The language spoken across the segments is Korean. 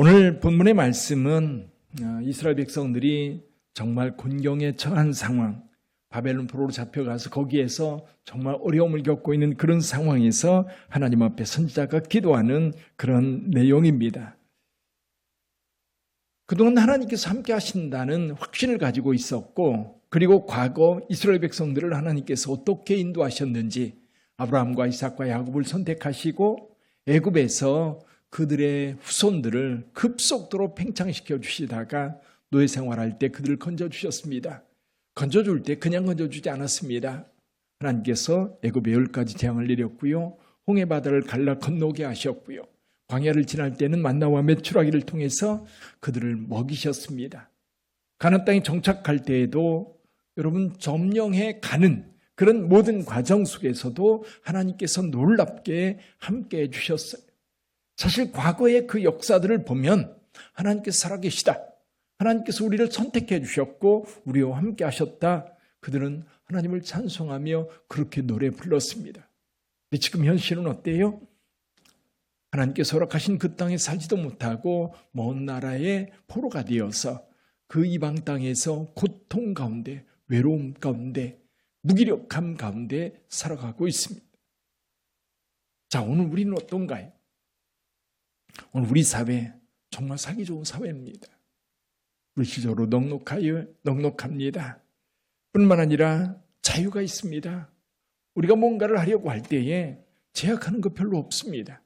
오늘 본문의 말씀은 어, 이스라엘 백성들이 정말 곤경에 처한 상황, 바벨론 포로로 잡혀가서 거기에서 정말 어려움을 겪고 있는 그런 상황에서 하나님 앞에 선지자가 기도하는 그런 내용입니다. 그동안 하나님께서 함께 하신다는 확신을 가지고 있었고, 그리고 과거 이스라엘 백성들을 하나님께서 어떻게 인도하셨는지, 아브라함과 이삭과 야곱을 선택하시고, 애굽에서 그들의 후손들을 급속도로 팽창시켜 주시다가 노예 생활할 때 그들을 건져 주셨습니다. 건져 줄 때 그냥 건져 주지 않았습니다. 하나님께서 애굽에 열 가지 재앙을 내렸고요. 홍해 바다를 갈라 건너게 하셨고요. 광야를 지날 때는 만나와 메추라기를 통해서 그들을 먹이셨습니다. 가나안 땅에 정착할 때에도 여러분 점령해 가는 그런 모든 과정 속에서도 하나님께서 놀랍게 함께 해 주셨어요. 사실 과거의 그 역사들을 보면 하나님께서 살아계시다. 하나님께서 우리를 선택해 주셨고 우리와 함께 하셨다. 그들은 하나님을 찬송하며 그렇게 노래 불렀습니다. 근데 지금 현실은 어때요? 하나님께서 허락하신 그 땅에 살지도 못하고 먼 나라의 포로가 되어서 그 이방 땅에서 고통 가운데 외로움 가운데 무기력함 가운데 살아가고 있습니다. 자, 오늘 우리는 어떤가요? 오늘 우리 사회 정말 살기 좋은 사회입니다. 물질적으로 넉넉하여 넉넉합니다. 뿐만 아니라 자유가 있습니다. 우리가 뭔가를 하려고 할 때에 제약하는 거 별로 없습니다.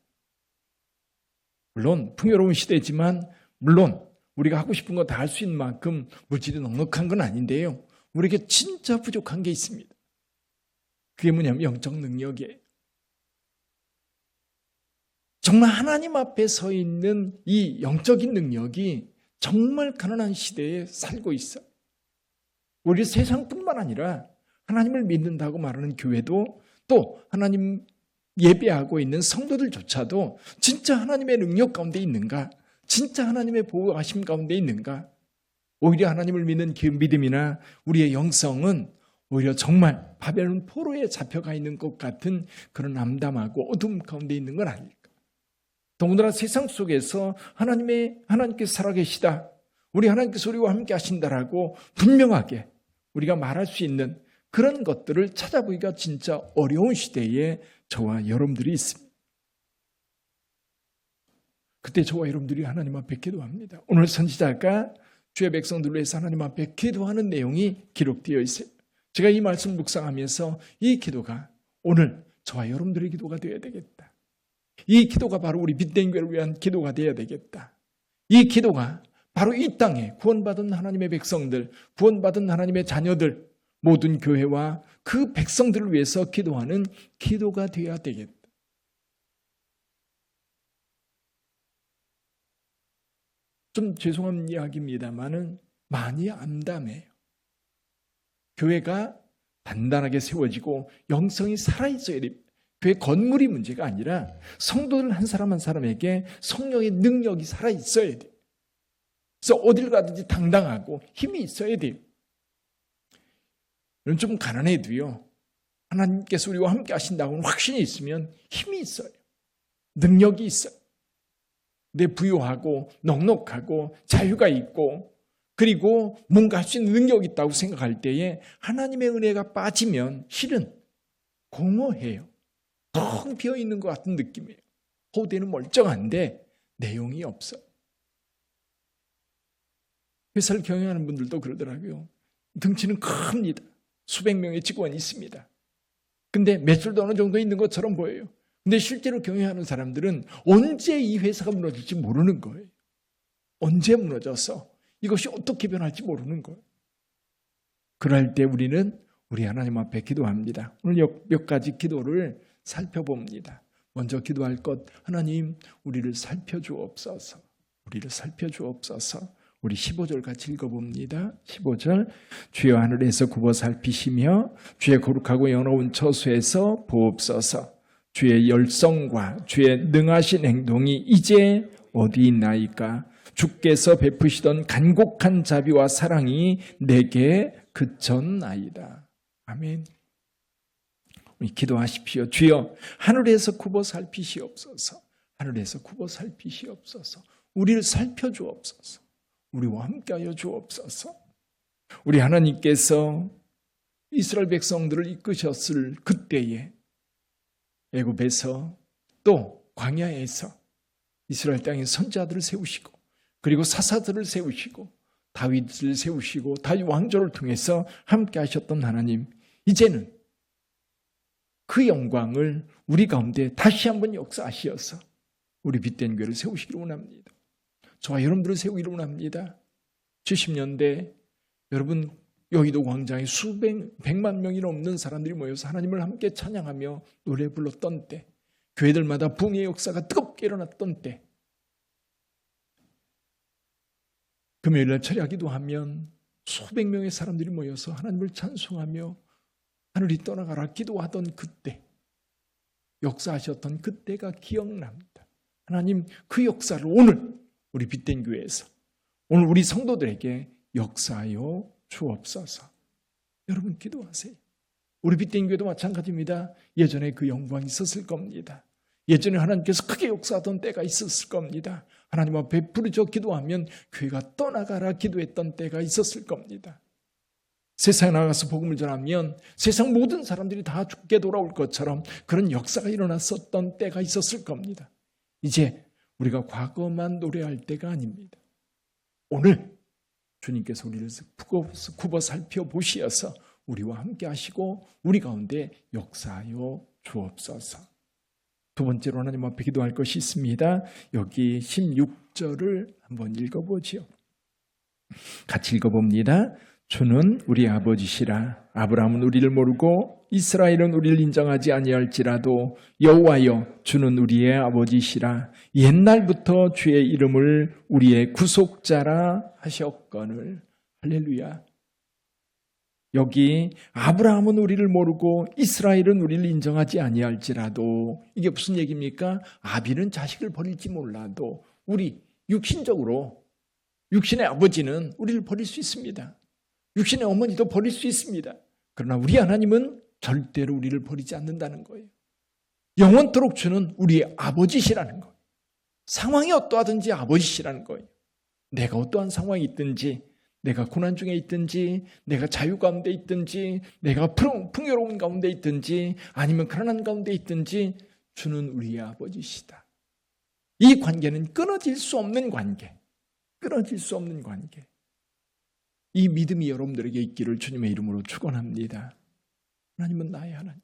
물론 풍요로운 시대지만 물론 우리가 하고 싶은 거 다 할 수 있는 만큼 물질이 넉넉한 건 아닌데요. 우리에게 진짜 부족한 게 있습니다. 그게 뭐냐면 영적 능력이에요. 정말 하나님 앞에 서 있는 이 영적인 능력이 정말 가난한 시대에 살고 있어. 우리 세상뿐만 아니라 하나님을 믿는다고 말하는 교회도 또 하나님 예배하고 있는 성도들조차도 진짜 하나님의 능력 가운데 있는가? 진짜 하나님의 보호하심 가운데 있는가? 오히려 하나님을 믿는 그 믿음이나 우리의 영성은 오히려 정말 바벨론 포로에 잡혀가 있는 것 같은 그런 암담하고 어둠 가운데 있는 건 아닐까? 더군다나 세상 속에서 하나님의 하나님께서 살아계시다. 우리 하나님께서 우리와 함께 하신다라고 분명하게 우리가 말할 수 있는 그런 것들을 찾아보기가 진짜 어려운 시대에 저와 여러분들이 있습니다. 그때 저와 여러분들이 하나님 앞에 기도합니다. 오늘 선지자가 주의 백성들을 위해서 하나님 앞에 기도하는 내용이 기록되어 있어요. 제가 이 말씀 묵상하면서 이 기도가 오늘 저와 여러분들의 기도가 되어야 되겠다. 이 기도가 바로 우리 빚된 교회를 위한 기도가 되어야 되겠다. 이 기도가 바로 이 땅에 구원받은 하나님의 백성들, 구원받은 하나님의 자녀들, 모든 교회와 그 백성들을 위해서 기도하는 기도가 되어야 되겠다. 좀 죄송한 이야기입니다만은 많이 암담해요. 교회가 단단하게 세워지고 영성이 살아있어야 됩니다. 교회 건물이 문제가 아니라 성도들 한 사람 한 사람에게 성령의 능력이 살아 있어야 돼요. 그래서 어딜 가든지 당당하고 힘이 있어야 돼요. 이런 좀 가난해도요. 하나님께서 우리와 함께 하신다고는 확신이 있으면 힘이 있어요. 능력이 있어요. 내 부유하고 넉넉하고 자유가 있고 그리고 뭔가 할 수 있는 능력이 있다고 생각할 때에 하나님의 은혜가 빠지면 실은 공허해요. 텅 비어 있는 것 같은 느낌이에요. 호대는 멀쩡한데 내용이 없어. 회사를 경영하는 분들도 그러더라고요. 등치는 큽니다. 수백 명의 직원이 있습니다. 근데 매출도 어느 정도 있는 것처럼 보여요. 근데 실제로 경영하는 사람들은 언제 이 회사가 무너질지 모르는 거예요. 언제 무너져서 이것이 어떻게 변할지 모르는 거예요. 그럴 때 우리는 우리 하나님 앞에 기도합니다. 오늘 몇 가지 기도를 살펴봅니다. 먼저 기도할 것, 하나님, 우리를 살펴주옵소서. 우리를 살펴주옵소서. 우리 15절 같이 읽어봅니다. 15절. 주여 하늘에서 굽어 살피시며 주의 거룩하고 영로운 처소에서 보옵소서. 주의 열성과 주의 능하신 행동이 이제 어디 있나이까? 주께서 베푸시던 간곡한 자비와 사랑이 내게 그쳤나이다. 아멘. 기도하십시오. 주여 하늘에서 굽어 살피시옵소서. 하늘에서 굽어 살피시옵소서. 우리를 살펴주옵소서. 우리와 함께하여 주옵소서. 우리 하나님께서 이스라엘 백성들을 이끄셨을 그때에 애굽에서 또 광야에서 이스라엘 땅에 선자들을 세우시고 그리고 사사들을 세우시고 다윗을 세우시고 다윗 왕조를 통해서 함께 하셨던 하나님 이제는 그 영광을 우리 가운데 다시 한번 역사하시어서 우리 빛된 교회를 세우시기를 원합니다. 저와 여러분들을 세우기를 원합니다. 70년대 여러분 여의도 광장에 수백 백만 명이 넘는 사람들이 모여서 하나님을 함께 찬양하며 노래 불렀던 때 교회들마다 붕의 역사가 뜨겁게 일어났던 때 금요일날 철야기도 하면 수백 명의 사람들이 모여서 하나님을 찬송하며 하늘이 떠나가라 기도하던 그때 역사하셨던 그때가 기억납니다. 하나님 그 역사를 오늘 우리 빛된 교회에서 오늘 우리 성도들에게 역사하여 주옵소서. 여러분 기도하세요. 우리 빛된 교회도 마찬가지입니다. 예전에 그 영광이 있었을 겁니다. 예전에 하나님께서 크게 역사하던 때가 있었을 겁니다. 하나님 앞에 부르짖어 기도하면 교회가 떠나가라 기도했던 때가 있었을 겁니다. 세상에 나가서 복음을 전하면 세상 모든 사람들이 다 죽게 돌아올 것처럼 그런 역사가 일어났었던 때가 있었을 겁니다. 이제 우리가 과거만 노래할 때가 아닙니다. 오늘 주님께서 우리를 굽어 살펴보시어서 우리와 함께 하시고 우리 가운데 역사하여 주옵소서. 두 번째로 하나님 앞에 기도할 것이 있습니다. 여기 16절을 한번 읽어보지요. 같이 읽어봅니다. 주는 우리 아버지시라 아브라함은 우리를 모르고 이스라엘은 우리를 인정하지 아니할지라도 여호와여 주는 우리의 아버지시라 옛날부터 주의 이름을 우리의 구속자라 하셨거늘 할렐루야 여기 아브라함은 우리를 모르고 이스라엘은 우리를 인정하지 아니할지라도 이게 무슨 얘기입니까? 아비는 자식을 버릴지 몰라도 우리 육신적으로 육신의 아버지는 우리를 버릴 수 있습니다. 육신의 어머니도 버릴 수 있습니다. 그러나 우리 하나님은 절대로 우리를 버리지 않는다는 거예요. 영원토록 주는 우리의 아버지시라는 거예요. 상황이 어떠하든지 아버지시라는 거예요. 내가 어떠한 상황이 있든지 내가 고난 중에 있든지, 내가 자유 가운데 있든지, 내가 풍, 풍요로운 가운데 있든지, 아니면 가난한 가운데 있든지, 주는 우리의 아버지시다. 이 관계는 끊어질 수 없는 관계. 끊어질 수 없는 관계. 이 믿음이 여러분들에게 있기를 주님의 이름으로 축원합니다. 하나님은 나의 하나님.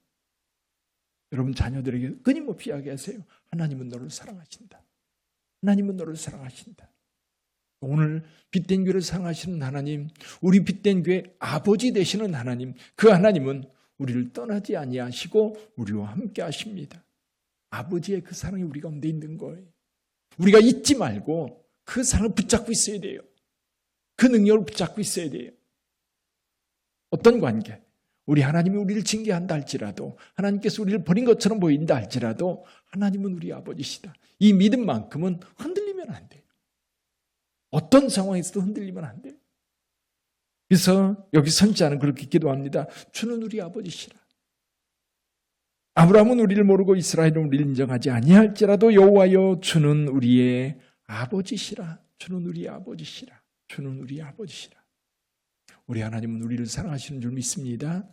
여러분 자녀들에게 끊임없이 이야기하세요. 하나님은 너를 사랑하신다. 하나님은 너를 사랑하신다. 오늘 빛된 교회를 사랑하시는 하나님, 우리 빛된 교회 아버지 되시는 하나님, 그 하나님은 우리를 떠나지 아니하시고 우리와 함께 하십니다. 아버지의 그 사랑이 우리 가운데 있는 거예요. 우리가 잊지 말고 그 사랑을 붙잡고 있어야 돼요. 그 능력을 붙잡고 있어야 돼요. 어떤 관계? 우리 하나님이 우리를 징계한다 할지라도 하나님께서 우리를 버린 것처럼 보인다 할지라도 하나님은 우리 아버지시다. 이 믿음만큼은 흔들리면 안 돼요. 어떤 상황에서도 흔들리면 안 돼요. 그래서 여기 선지자는 그렇게 기도합니다. 주는 우리 아버지시라. 아브라함은 우리를 모르고 이스라엘은 우리를 인정하지 아니할지라도 여호와여 주는 우리의 아버지시라. 주는 우리 아버지시라. 주는 우리 아버지시라. 우리 하나님은 우리를 사랑하시는 줄 믿습니다.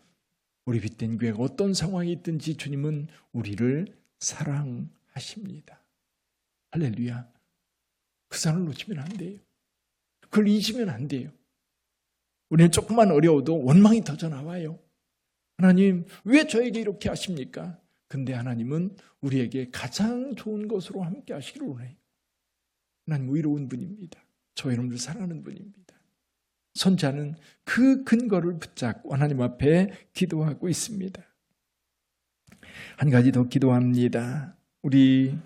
우리 빛된 교회가 어떤 상황이 있든지 주님은 우리를 사랑하십니다. 할렐루야. 그 사랑을 놓치면 안 돼요. 그걸 잊으면 안 돼요. 우리는 조금만 어려워도 원망이 터져 나와요. 하나님, 왜 저에게 이렇게 하십니까? 근데 하나님은 우리에게 가장 좋은 것으로 함께 하시기를 원해요. 하나님 의로운 분입니다. 저 여러분들 사랑하는 분입니다. 선자는 그 근거를 붙잡고 하나님 앞에 기도하고 있습니다. 한 가지 더 기도합니다. 우리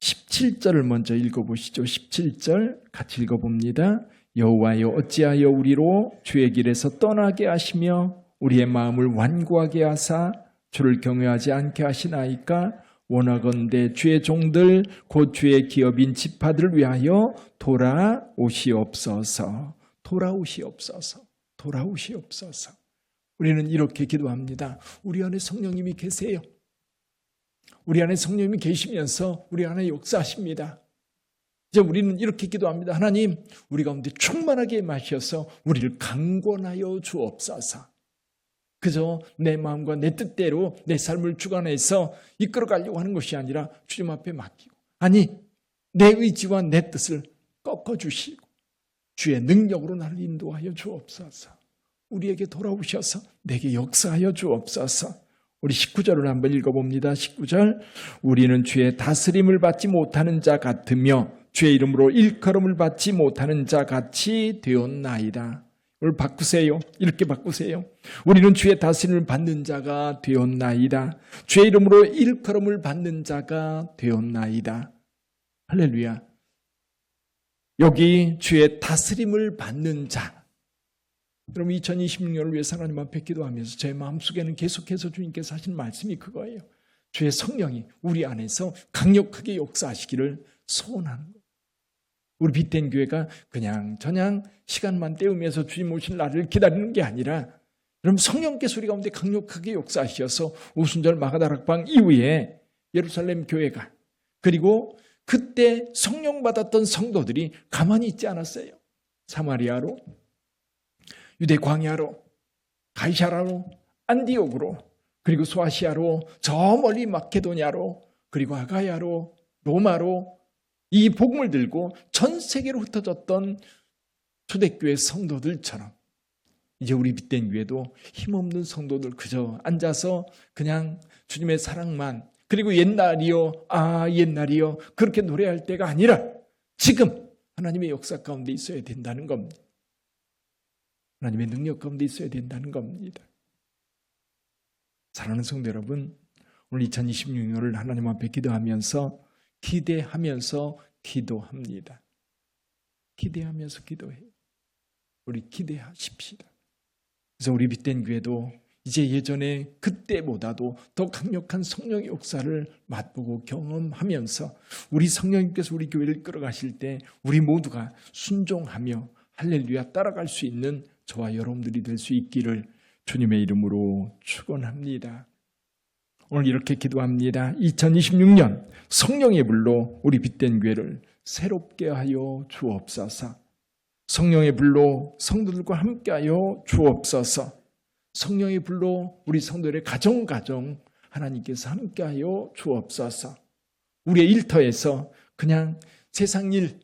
17절을 먼저 읽어보시죠. 17절 같이 읽어봅니다. 여호와여 어찌하여 우리로 주의 길에서 떠나게 하시며 우리의 마음을 완고하게 하사 주를 경외하지 않게 하시나이까 원하건대 주의 종들 곧 주의 기업인 지파들을 위하여 돌아오시옵소서 돌아오시옵소서 돌아오시옵소서 우리는 이렇게 기도합니다. 우리 안에 성령님이 계세요. 우리 안에 성령님이 계시면서 우리 안에 역사하십니다. 이제 우리는 이렇게 기도합니다. 하나님, 우리 가운데 충만하게 마셔서 우리를 강권하여 주옵소서. 그저 내 마음과 내 뜻대로 내 삶을 주관해서 이끌어 가려고 하는 것이 아니라 주님 앞에 맡기고 아니 내 의지와 내 뜻을 꺾어 주시고 주의 능력으로 나를 인도하여 주옵소서. 우리에게 돌아오셔서 내게 역사하여 주옵소서. 우리 19절을 한번 읽어봅니다. 19절. 우리는 주의 다스림을 받지 못하는 자 같으며 주의 이름으로 일컬음을 받지 못하는 자 같이 되었나이다. 바꾸세요. 이렇게 바꾸세요. 우리는 주의 다스림을 받는 자가 되었나이다. 주의 이름으로 일컬음을 받는 자가 되었나이다. 할렐루야. 여기 주의 다스림을 받는 자. 여러분 2026년을 위해서 하나님 앞에 기도하면서 제 마음속에는 계속해서 주님께서 하신 말씀이 그거예요. 주의 성령이 우리 안에서 강력하게 역사하시기를 소원하는 거예요. 우리 빛된 교회가 그냥 저냥 시간만 때우면서 주님 오실 날을 기다리는 게 아니라 여러분 성령께서 우리 가운데 강력하게 역사하셔서 오순절 마가다락방 이후에 예루살렘 교회가 그리고 그때 성령 받았던 성도들이 가만히 있지 않았어요. 사마리아로 유대 광야로 가이샤라로 안디옥으로 그리고 소아시아로 저 멀리 마케도냐로 그리고 아가야로 로마로 이 복음을 들고 전 세계로 흩어졌던 초대교회 성도들처럼 이제 우리 빛된 교회도 힘없는 성도들 그저 앉아서 그냥 주님의 사랑만 그리고 옛날이요 아 옛날이요 그렇게 노래할 때가 아니라 지금 하나님의 역사 가운데 있어야 된다는 겁니다. 하나님의 능력 가운데 있어야 된다는 겁니다. 사랑하는 성도 여러분, 오늘 2026년을 하나님 앞에 기도하면서 기대하면서 기도합니다. 기대하면서 기도해요. 우리 기대하십시다. 그래서 우리 빛된 교회도 이제 예전에 그때보다도 더 강력한 성령의 역사를 맛보고 경험하면서 우리 성령님께서 우리 교회를 끌어가실 때 우리 모두가 순종하며 할렐루야 따라갈 수 있는 저와 여러분들이 될 수 있기를 주님의 이름으로 축원합니다. 오늘 이렇게 기도합니다. 2026년 성령의 불로 우리 빛된 교회를 새롭게 하여 주옵소서. 성령의 불로 성도들과 함께하여 주옵소서. 성령의 불로 우리 성도들의 가정 가정 하나님께서 함께하여 주옵소서. 우리의 일터에서 그냥 세상 일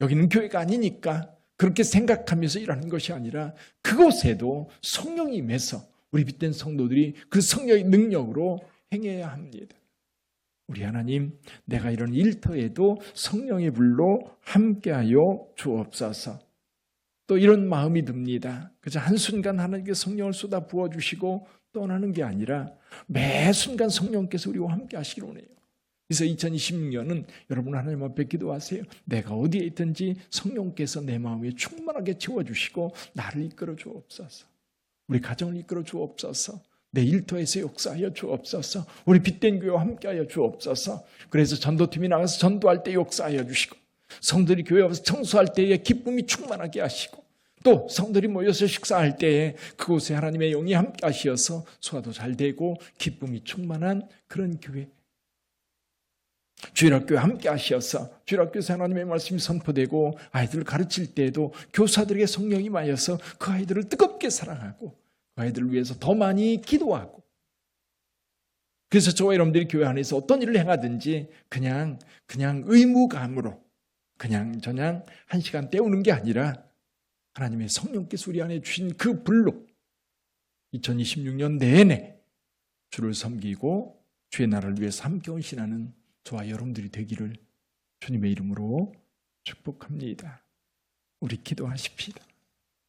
여기는 교회가 아니니까 그렇게 생각하면서 일하는 것이 아니라 그곳에도 성령이 임해서 우리 빛된 성도들이 그 성령의 능력으로 행해야 합니다. 우리 하나님, 내가 이런 일터에도 성령의 불로 함께하여 주옵소서. 또 이런 마음이 듭니다. 그저 한순간 하나님께 성령을 쏟아 부어주시고 떠나는 게 아니라 매 순간 성령께서 우리와 함께 하시길 원해요. 그래서 2026년은 여러분 하나님 앞에 기도하세요. 내가 어디에 있든지 성령께서 내 마음에 충만하게 채워주시고 나를 이끌어 주옵소서. 우리 가정을 이끌어 주옵소서. 내 일터에서 역사하여 주옵소서. 우리 빛된 교회와 함께하여 주옵소서. 그래서 전도팀이 나가서 전도할 때 역사하여 주시고 성들이 교회 와서 청소할 때에 기쁨이 충만하게 하시고 또 성들이 모여서 식사할 때에 그곳에 하나님의 영이 함께 하시어서 소화도 잘 되고 기쁨이 충만한 그런 교회 주일학교에 함께 하셔서 주일학교에서 하나님의 말씀이 선포되고 아이들을 가르칠 때에도 교사들에게 성령이 마여서 그 아이들을 뜨겁게 사랑하고 그 아이들을 위해서 더 많이 기도하고 그래서 저와 여러분들이 교회 안에서 어떤 일을 행하든지 그냥 그냥 의무감으로 그냥 저냥 한 시간 때우는 게 아니라 하나님의 성령께서 우리 안에 주신 그 불로 2026년 내내 주를 섬기고 주의 나라를 위해서 함께 헌신하는 저와 여러분들이 되기를 주님의 이름으로 축복합니다. 우리 기도하십시다.